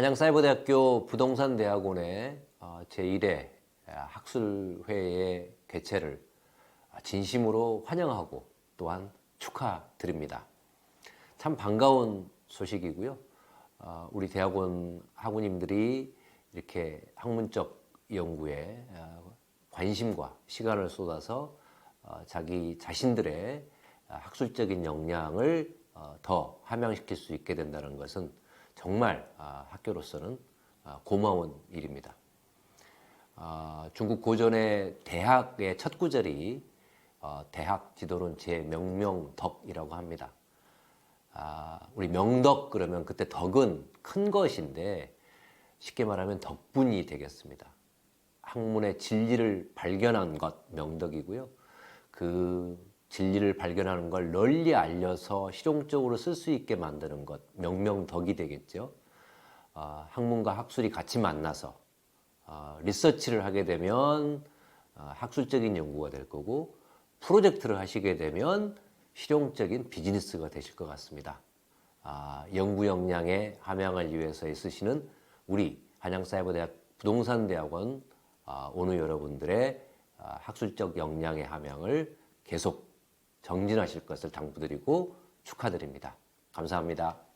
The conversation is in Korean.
한양사이버대학교 부동산대학원의 어, 제1회 학술회의 개최를 진심으로 환영하고 또한 축하드립니다. 참 반가운 소식이고요. 어, 우리 대학원 학우님들이 이렇게 학문적 연구에 어, 관심과 시간을 쏟아서 어, 자기 자신들의 학술적인 역량을 어, 더 함양시킬 수 있게 된다는 것은 정말 아, 학교로서는 아, 고마운 일입니다. 아, 중국 고전의 대학의 첫 구절이 어, 대학 지도론 제 명명덕이라고 합니다. 아, 우리 명덕 그러면 그때 덕은 큰 것인데 쉽게 말하면 덕분이 되겠습니다. 학문의 진리를 발견한 것 명덕이고요. 그 진리를 발견하는 걸 널리 알려서 실용적으로 쓸 수 있게 만드는 것 명명덕이 되겠죠. 아, 학문과 학술이 같이 만나서 아, 리서치를 하게 되면 아, 학술적인 연구가 될 거고 프로젝트를 하시게 되면 실용적인 비즈니스가 되실 것 같습니다. 아, 연구 역량의 함양을 위해서 애쓰시는 우리 한양사이버대학 부동산대학원 아, 오늘 여러분들의 아, 학술적 역량의 함양을 계속 정진하실 것을 당부드리고 축하드립니다. 감사합니다.